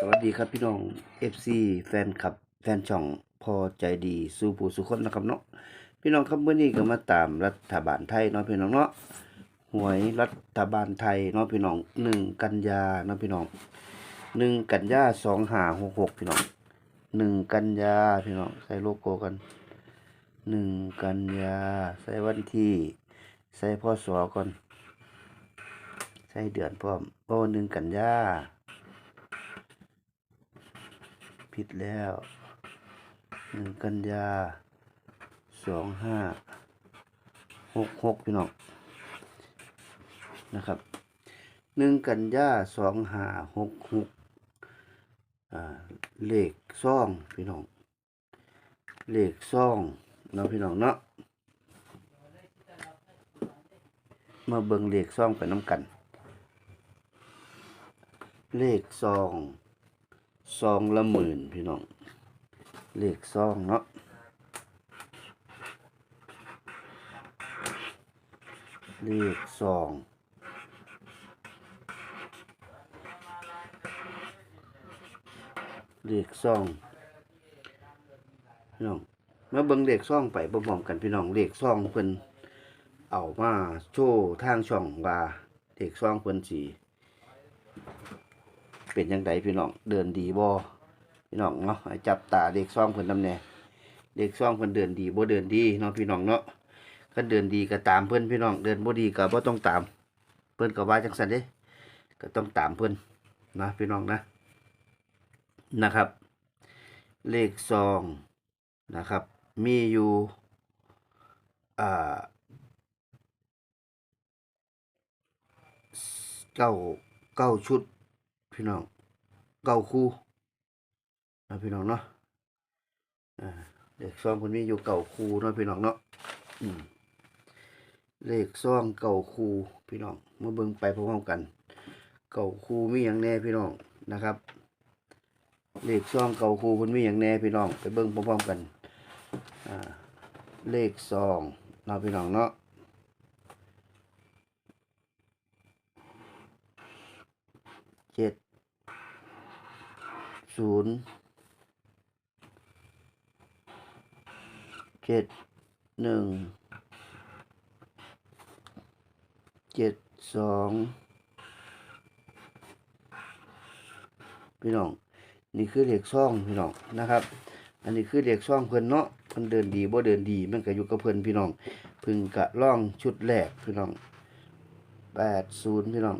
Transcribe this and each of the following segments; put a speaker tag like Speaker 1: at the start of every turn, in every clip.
Speaker 1: สวัสดีครับพี่น้อง FC แฟนคลับ แฟนช่องพอใจดีสู่ผู้สุคนนะครับเนาะพี่น้องครับเมื่อนี้ก็มาตามรัฐบาลไทยเนาะพี่น้องเนาะหวยรัฐบาลไทยเนาะพี่น้องหนึ่งกันยาเนาะพี่น้องหนึ่งกันยาสองหาหกหกพี่น้องหนึ่งกันยาพี่น้องใส่โลโก้กันหนึ่งกันยาใส่วันที่ ใส่พศก่อน ใส่เดือนพร้อมโอ้หนึ่งกันยา ผิดแล้วหนึ่งกันยาสองห้าหกหกพี่น้องนะครับหนึ่งกันยาสองห้าหกหกเลขซ่องพี่น้องเลขซ่องเนาะพี่น้องเนาะมาเบิ่งเลขซ่องไปน้ำกัน เลขซอง ซองละหมื่นพี่น้อง เลขซองเนาะเลขซองเลขซองพี่น้องมาเบิ่งเลขซองไปพร้อมๆกันพี่น้องเลขซองเพิ่นเอามาโชว์ทางช่องว่าเลขซองเพิ่นสี เป็นยังไงพี่น้องเดินดีบ่พี่น้องเนาะจับตาเด็กซ่องเพิ่นนำแน่เด็กซ่องเพิ่นเดินดีบ่เดินดีเนาะพี่น้องเนาะคันเดินดีก็ตามเพิ่นพี่น้องเดินบ่ดีก็บ่ต้องตาม เพิ่นก็ว่าจังซั่นเด้ก็ต้องตามเพิ่นนะพี่น้องนะนะครับ เลขซองนะครับ มีอยู่อ่าเก้าเก้าชุด พี่น้องเก้าคู่นะพี่น้องเนาะอ่าเลขซองคนมีอยู่เก่าคู่เนาะพี่น้องเนาะเลขซองเก่าคู่พี่น้องมาเบิ่งไปพร้อมกัน เก่าคู่มีอย่างแน่พี่น้องนะครับ เลขซองเก่าคู่คนมีอย่างแน่พี่น้อง ไปเบิ่งพร้อมๆกันเลขซองเนาะพี่น้องเนาะเจ็ด ศูนย์เจ็ดหนึ่งเจ็ดสองพี่น้อง นี่คือเหล็กซ่องพี่น้องนะครับ อันนี้คือเหล็กซ่องเพิ่นเนาะเพิ่นเดินดีบ่เดินดีมันก็อยู่กับเพิ่นพี่น้อง พึ่งกะล่องชุดแรกพี่น้องแปดศูนย์พี่น้อง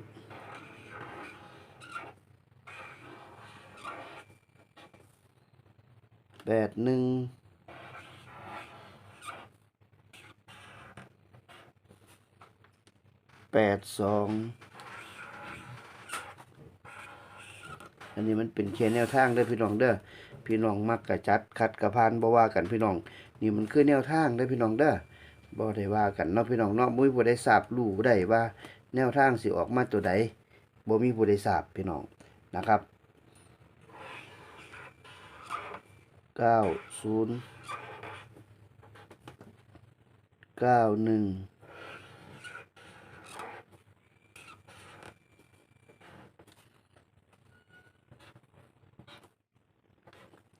Speaker 1: แปดหนึ่งแปดสองอันนี้มันเป็นแค่แนวทางเด้อพี่น้องเด้อพี่น้องมักกะจัดคัดกระพานบ่ว่ากันพี่น้อง นี่มันคือแนวทางเด้อพี่น้องเด้อบ่ได้ว่ากันเนาะพี่น้องเนาะมุ้ยบ่ได้ทราบรู้ได้ว่า แนวทางสิออกมาตัวใดบ่มีผู้ใดทราบพี่น้องนะครับ เก้าศูนย์เก้าหนึ่ง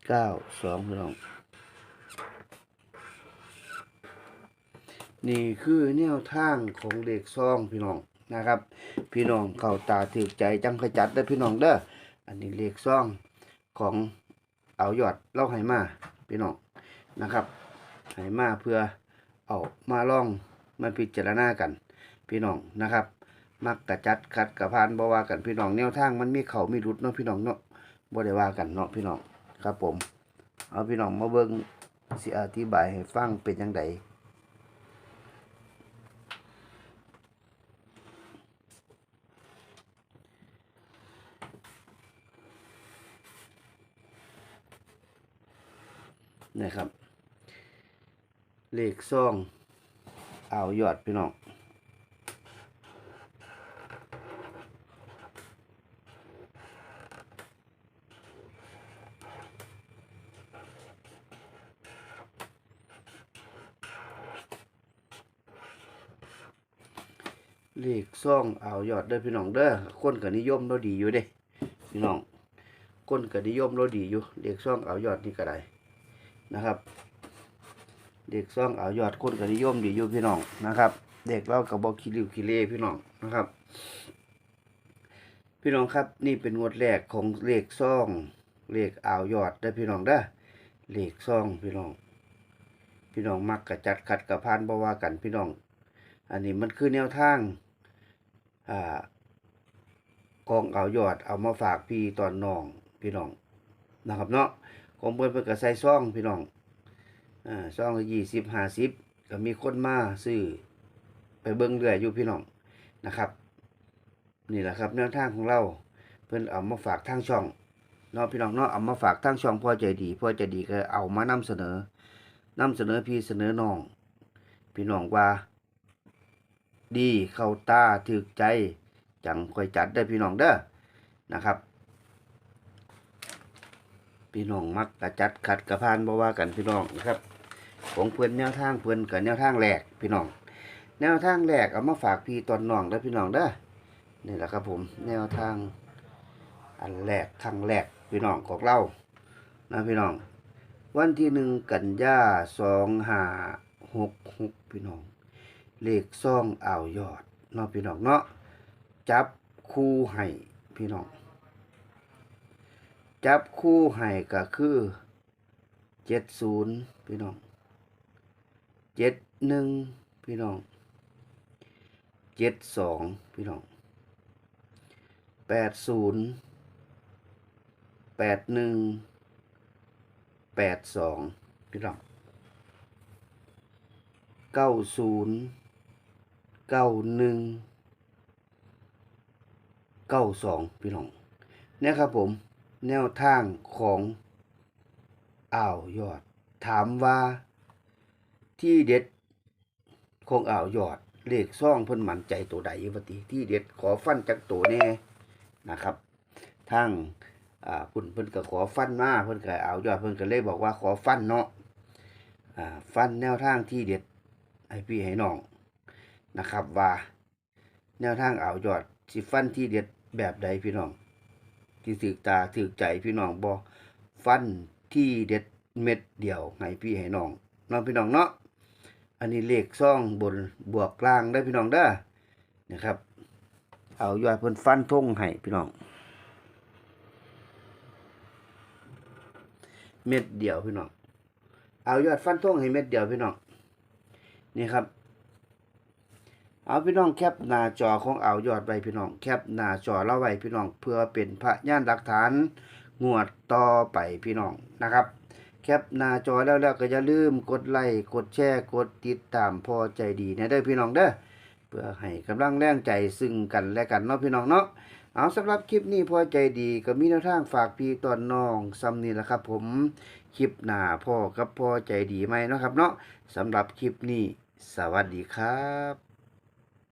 Speaker 1: เก้าสองพี่น้องนี่คือแนวทางของเด็กซองพี่น้องนะครับ พี่น้องเข้าตาถือใจจังขจัดได้พี่น้องเด้ออันนี้เลขซองของ เอายอดเล่าไหมาพี่น้องนะครับไหมาเพื่อเอามาล่องมาพิจารณากัน พี่น้องนะครับ มักกะจัดคัดกะพานบ่ว่ากันพี่น้องแนวทางมันมีเขามีรุดเนาะพี่น้องเนาะบ่ได้ว่ากันเนาะพี่น้องครับผม เอาพี่น้องมาเบิ้งสิอธิบายให้ฟังเป็นยังไง นะครับ เลขซองเอายอดพี่น้องเลขซ่องเอายอดเด้อพี่น้องเด้อคนก็นิยมเราดีอยู่เด้พี่น้องคนก็นิยมเราดีอยู่เด็กซ่องเอายอดนี่ก็ได้ นะครับ เด็กซ่องเอายอดคนก็นิยมดีอยู่พี่น้องนะครับ เด็กเราก็บบอกคิริวคิเลพี่น้องนะครับ พี่น้องครับนี่เป็นงวดแรกของเลขซ่องเลขอ่าวยอดได้พี่น้องเด้เลขซ่องพี่น้อง พี่น้องมักกระจัดขัดกระพานบ่ว่ากันพี่น้อง อันนี้มันคือแนวทางอ่ากองเอายอดเอามาฝากพี่ตอนน้องพี่น้องนะครับเนาะ ของเพิ่นเพิ่นก็ใส่ซ่องพี่น้องอ่าซ่องยี่สิบห้าสิบก็มีคนมาซื้อไปเบิ่งเรื่อยอยู่พี่น้องนะครับ นี่แหละครับแนวทางของเราเพิ่นเอามาฝากทางช่องเนาะพี่น้องเนาะเอามาฝากทางช่องพ่อใจดีพ่อใจดีก็เอามานำเสนอนำเสนอพี่เสนอน้อง พี่น้องว่า ดีเข้าตาถึกใจจังค่อยจัดได้พี่น้องเด้อนะครับ พี่น้องมักกระจัดขัดกระพานบ่ว่ากันพี่น้องนะครับ ของเพื่อนแนวทางเพื่อนกับแนวทางแหลกพี่น้อง แนวทางแหลกเอามาฝากพี่ตอนน้องเด้อพี่น้องเด้อนี่แหละครับผมแนวทางอันแรกทางแรกพี่น้องของเรานะพี่น้อง วันที่หนึ่งกันยาสองห้าหกหกพี่น้อง เลขซ่องอ่าวยอดเนาะพี่น้องเนาะจับคู่ให้พี่น้อง จับคู่ให้ก็คือเจ็ดศูนย์พี่น้องเจ็ดหนึ่งพี่น้องเจ็ดสองพี่น้องแปดศูนย์แปดหนึ่งแปดสองพี่น้องเก้าศูนย์เก้าหนึ่งเก้าสองพี่น้องเนี่ยครับผม แนวทางของอ่าวยอด ถามว่าที่เด็ดของอ่าวยอดเลขซ่องเพิ่นหมั่นใจตัวใดวะติที่เด็ดขอฟันจากตัวแน่นะครับทางอ่าคุณเพิ่นก็ขอฟันมาเพิ่นก็อ่าวยอดเพิ่นก็เลยบอกว่าขอฟันเนาะอ่าฟันแนวทางที่เด็ดให้พี่ให้น้องนะครับว่า แนวทางอ่าวยอดสิฟันที่เด็ดแบบใดพี่น้อง ที่ถึกตาถึกใจพี่น้องบอฟันที่เด็ดเม็ดเดียวให้พี่ให้น้องน้องพี่น้องเนาะอันนี้เลขซ่องบนบวกกลางได้พี่น้องเด้อนะครับ เอายอดเพิ่นฟันทงให้พี่น้อง เม็ดเดียวพี่น้อง เอายอดฟันทงให้เม็ดเดียวพี่น้องนี่ครับ เอาพี่น้องแคปหน้าจอของเอายอดไว้พี่น้องแคปหน้าจอเราไว้พี่น้อง เพื่อเป็นพระยานหลักฐานงวดต่อไปพี่น้องนะครับ แคปหน้าจอแล้วแล้วก็อย่าลืมกดไลค์กดแชร์กดติดตามพอใจดีนะเด้อพี่น้องเด้อเพื่อให้กำลังแรงใจซึ่งกันและกันเนาะพี่น้องเนาะเอาสำหรับคลิปนี้พอใจดีก็มีแนวทางฝากพี่ตอนน้องซ้ำนี่แหละครับ ผมคลิปหน้าพ่อกับพ่อใจดีไหมเนาะครับเนาะสำหรับคลิปนี้ สวัสดีครับ